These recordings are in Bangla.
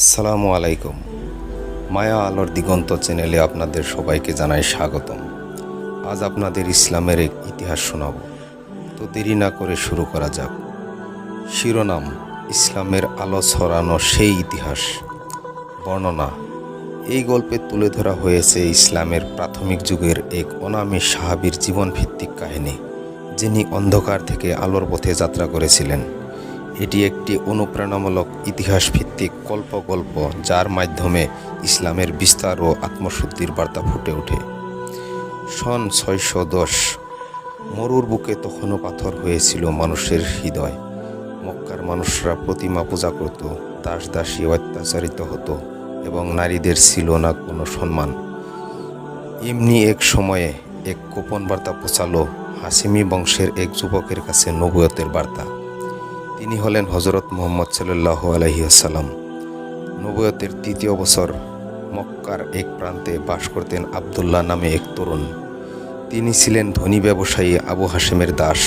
আসসালামু আলাইকুম। মায়া আলোর দিগন্ত চ্যানেলে আপনাদের সবাইকে জানাই স্বাগতম। আজ আপনাদের ইসলামের এক ইতিহাস শোনাব। তো দেরি না করে শুরু করা যাক। শিরোনাম, ইসলামের আলো ছড়ানো সেই ইতিহাস। বর্ণনা, এই গল্পে তুলে ধরা হয়েছে ইসলামের প্রাথমিক যুগের এক অনামী সাহাবীর জীবনভিত্তিক কাহিনী, যিনি অন্ধকার থেকে আলোর পথে যাত্রা করেছিলেন। এটি একটি অনুপ্রেরণামূলক ইতিহাস ভিত্তিক কল্পগল্প যার মাধ্যমে ইসলামের বিস্তার ও আত্মশুদ্ধির বার্তা ফুটে ওঠে। সন ছয়শো দশ, মরুর বুকে তখনও পাথর হয়েছিল মানুষের হৃদয়। মক্কার মানুষরা প্রতিমা পূজা করত দাস দাসী অত্যাচারিত হতো এবং নারীদের ছিল না কোনো সম্মান। এমনি এক সময়ে এক গোপন বার্তা পৌঁছালো হাসিমি বংশের এক যুবকের কাছে নবুয়তের বার্তা। তিনি হলেন হজরত মোহাম্মদ সাল্লাহ আলহিহাসাল্লাম নবয়তের তৃতীয় বছর মক্কার এক প্রান্তে বাস করতেন আবদুল্লাহ নামে এক তরুণ। তিনি ছিলেন ধনী ব্যবসায়ী আবু হাসেমের দাস।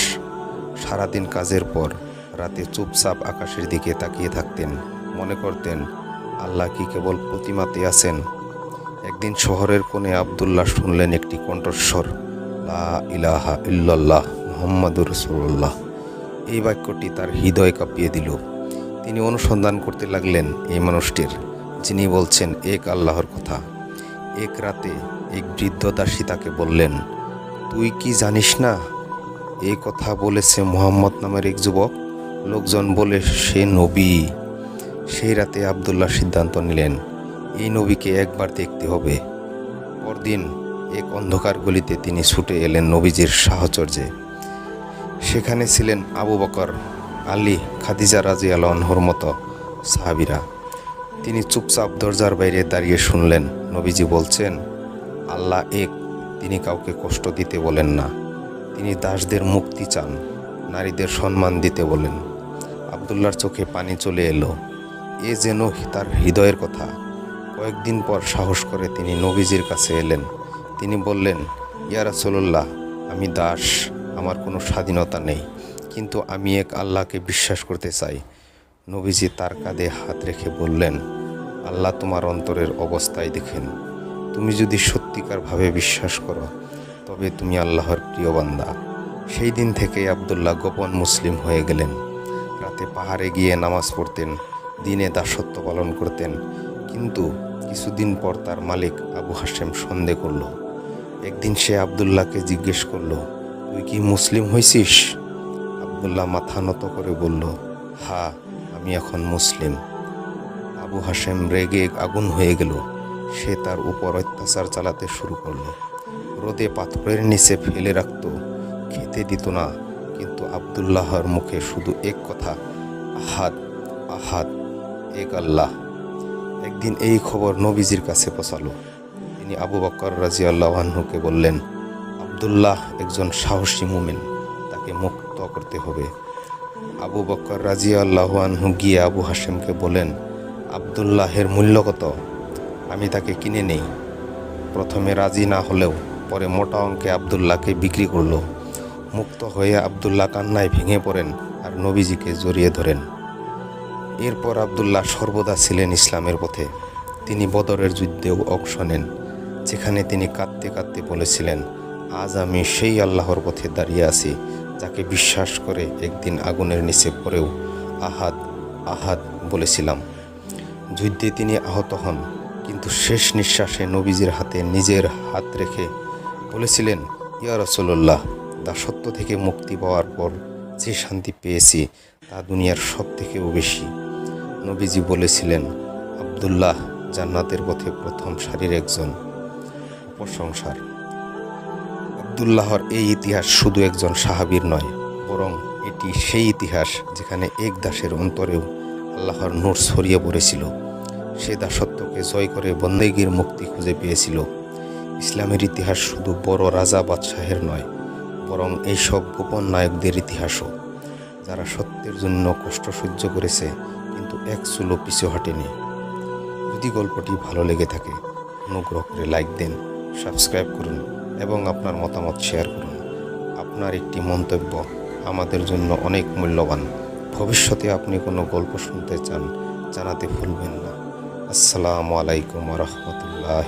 সারাদিন কাজের পর রাতে চুপচাপ আকাশের দিকে তাকিয়ে থাকতেন। মনে করতেন, আল্লাহ কি কেবল প্রতিমাতে আছেন? একদিন শহরের কোণে আবদুল্লাহ শুনলেন একটি কণ্ঠস্বর, লা ইলাহা ইল্লাল্লাহ মোহাম্মদুর রসুল্লাহ এই বাক্যটি তার হৃদয় কাঁপিয়ে দিল। তিনি অনুসন্ধান করতে লাগলেন এই মানুষটির, যিনি বলছেন, এক আল্লাহর কথা। এক রাতে এক বৃদ্ধ দাসী তাকে বললেন, তুই কি জানিস না এই কথা বলেছে মোহাম্মদ নামের এক যুবক? লোকজন বলে, সে নবী। সেই রাতে আবদুল্লাহ সিদ্ধান্ত নিলেন, এই নবীকে একবার দেখতে হবে। পরদিন এক অন্ধকার গলিতে তিনি ছুটে এলেন নবীজির সাহচর্যে। সেখানে ছিলেন আবু বকর, আলী, খাদিজা রাজি আলহর মতো সাহাবিরা। তিনি চুপচাপ দরজার বাইরে দাঁড়িয়ে শুনলেন। নবীজি বলছেন, আল্লাহ এক, তিনি কাউকে কষ্ট দিতে বলেন না। তিনি দাসদের মুক্তি চান, নারীদের সম্মান দিতে বলেন। আবদুল্লার চোখে পানি চলে এলো। এ যেন তার হৃদয়ের কথা। কয়েকদিন পর সাহস করে তিনি নবীজির কাছে এলেন। তিনি বললেন, ইয়া রাসূলুল্লাহ, আমি দাস। আমার কোনো স্বাধীনতা নেই। কিন্তু আমি এক আল্লাহকে বিশ্বাস করতে চাই। নবীজি তার কাঁধে হাত রেখে বললেন, আল্লাহ তোমার অন্তরের অবস্থায় দেখেন। তুমি যদি সত্যিকারভাবে বিশ্বাস করো, তবে তুমি আল্লাহর প্রিয় বান্দা। সেই দিন থেকেই আবদুল্লাহ গোপন মুসলিম হয়ে গেলেন। রাতে পাহাড়ে গিয়ে নামাজ পড়তেন, দিনে দাসত্ব পালন করতেন। কিন্তু কিছুদিন পর তার মালিক আবু হাসেম সন্দেহ করল। একদিন সে আবদুল্লাহকে জিজ্ঞেস করল তুই কি মুসলিম হয়েছিস আবদুল্লাহ মাথা নত করে বলল, হা, আমি এখন মুসলিম। আবু হাসেম রেগে আগুন হয়ে গেল। সে তার উপর অত্যাচার চালাতে শুরু করল। রোদে পাথরের নিচে ফেলে রাখত, খেতে দিত না, কিন্তু আবদুল্লাহর মুখে শুধু এক কথা, আহাদ আহাদ, এক আল্লাহ। একদিন এই খবর নবীজির কাছে পৌঁছালো। তিনি আবু বকর রাজি আল্লাহানহুকে বললেন আবদুল্লাহ একজন সাহসী মুমিন। তাকে মুক্ত করতে হবে। আবু বকর রাজি আল্লাহানহু গিয়ে আবু হাসেমকে বলেন, আবদুল্লাহের মূল্য কত? আমি তাকে কিনে নেই। প্রথমে রাজি না হলেও পরে মোটা অঙ্কে আবদুল্লাহকে বিক্রি করল। মুক্ত হয়ে আবদুল্লাহ কান্নায় ভেঙে পড়েন আর নবীজিকে জড়িয়ে ধরেন। এরপর আবদুল্লাহ সর্বদা ছিলেন ইসলামের পথে। তিনি বদরের যুদ্ধেও অংশ নেন, যেখানে তিনি কাঁদতে কাঁদতে বলেছিলেন আজ আমি সেই আল্লাহর পথে দাঁড়িয়ে আছি, যাকে বিশ্বাস করে একদিন আগুনের নিচে পড়েও আহাদ আহাদ বলেছিলাম। যুদ্ধে তিনি আহত হন, কিন্তু শেষ নিঃশ্বাসে নবীজির হাতে নিজের হাত রেখে বলেছিলেন, ইয়া রসল্লাহ দাসত্ব থেকে মুক্তি পাওয়ার পর যে শান্তি পেয়েছি, তা দুনিয়ার সব থেকেও বেশি। নবীজি বলেছিলেন, আবদুল্লাহ জান্নাতের পথে প্রথম সারির একজন। প্রশংসার আবদুল্লাহর এই ইতিহাস শুধু একজন সাহাবীর নয়, বরং এটি সেই ইতিহাস যেখানে এক দাসের অন্তরেও আল্লাহর নূর ছড়িয়ে পড়েছিল। সে দাসত্বকে জয় করে বন্দেগীর মুক্তি খুঁজে পেয়েছিল। ইসলামের ইতিহাস শুধু বড় রাজা বাদশাহের নয়, বরং এইসব গোপন নায়কদের ইতিহাসও, যারা সত্যের জন্য কষ্ট সহ্য করেছে, কিন্তু এক চুলো পিছু হাঁটেনি। যদি গল্পটি ভালো লেগে থাকে, অনুগ্রহ করে লাইক দেন, সাবস্ক্রাইব করুন। এবং আপনার মতামত শেয়ার করুন। আপনার একটি মন্তব্য আমাদের জন্য অনেক মূল্যবান। ভবিষ্যতে আপনি কোনো গল্প শুনতে চান, জানাতে ভুলবেন না। আসসালামু আলাইকুম রহমতুল্লাহ।